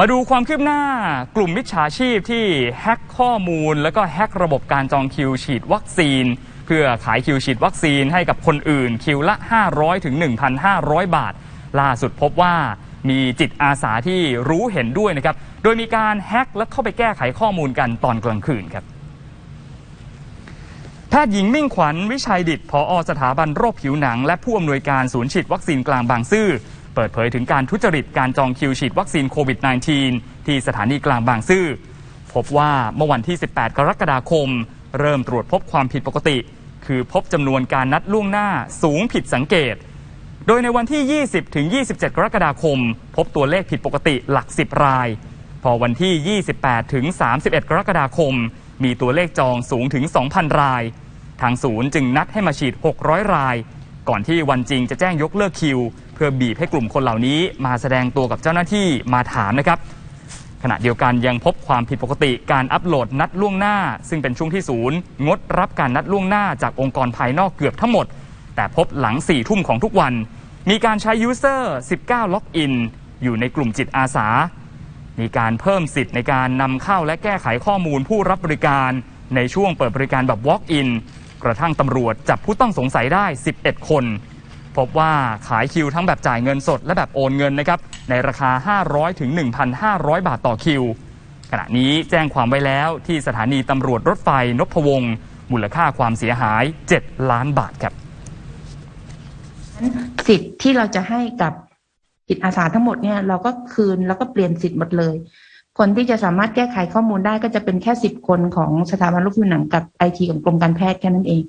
มาดูความคืบหน้ากลุ่มมิจฉาชีพที่แฮ็กข้อมูล แล้วก็แฮ็กระบบการจองคิวฉีดวัคซีน เพื่อขายคิวฉีดวัคซีนให้กับคนอื่น คิวละ 500ถึง1,500 บาท ล่าสุดพบว่ามีจิตอาสาที่รู้เห็นด้วยนะครับ โดยมีการแฮ็กและเข้าไปแก้ไขข้อมูลกันตอนกลางคืนครับ แพทย์หญิงมิ่งขวัญวิชัยดิตผอสถาบันโรคผิวหนัง และผู้อำนวยการศูนย์ฉีดวัคซีนกลางบางซื่อ เปิดเผยถึงการทุจริตการจองคิวฉีดวัคซีนโควิด -19 ที่สถานีกลางบางซื่อ พบว่าเมื่อวันที่ 18 กรกฎาคม เริ่มตรวจพบความผิดปกติ คือพบจำนวนการนัดล่วงหน้าสูงผิดสังเกต โดยในวันที่ 20 ถึง 27 กรกฎาคม พบตัวเลขผิดปกติหลัก 10 ราย พอวันที่ 28 ถึง 31 กรกฎาคม มีตัวเลขจองสูงถึง 2,000 ราย ทางศูนย์จึงนัดให้มาฉีด 600 ราย ก่อนที่วันจริงจะแจ้งยกเลิกคิว พื่อบีบให้กลุ่มคนเหล่านี้มาแสดงตัวกับเจ้าหน้าที่มาถามนะครับ ขณะเดียวกันยังพบความผิดปกติการอัปโหลดนัดล่วงหน้า ซึ่งเป็นช่วงที่ศูนย์งดรับการนัดล่วงหน้าจากองค์กรภายนอกเกือบทั้งหมด แต่พบหลัง4ี่ทุ่มของทุกวัน มีการใช้ยูเซอร์ 19 ล็อกอินอยู่ในกลุ่มจิตอาสา มีการเพิ่มสิทธิ์ในการนำเข้าและแก้ไขข้อมูลผู้รับบริการ ในช่วงเปิดบริการแบบ Walk-in กระทั่งตำรวจจับผู้ต้องสงสัยได้ 11 คน พบว่าขายคิวทั้งแบบจ่ายเงินสดและแบบโอนเงินนะครับในราคา 500 ถึง 1,500 บาทต่อคิว ขณะนี้แจ้งความไว้แล้วที่สถานีตำรวจรถไฟนพวงศ์มูลค่าความเสียหาย 7 ล้านบาทครับ สิทธิ์ที่เราจะให้กับจิตอาสาทั้งหมดเนี่ยเราก็คืนแล้วก็เปลี่ยนสิทธิ์หมดเลย คนที่จะสามารถแก้ไขข้อมูลได้ก็จะเป็นแค่สิบคนของสถาบันลูกผิวหนังกับไอทีของกรมการแพทย์แค่นั้นเอง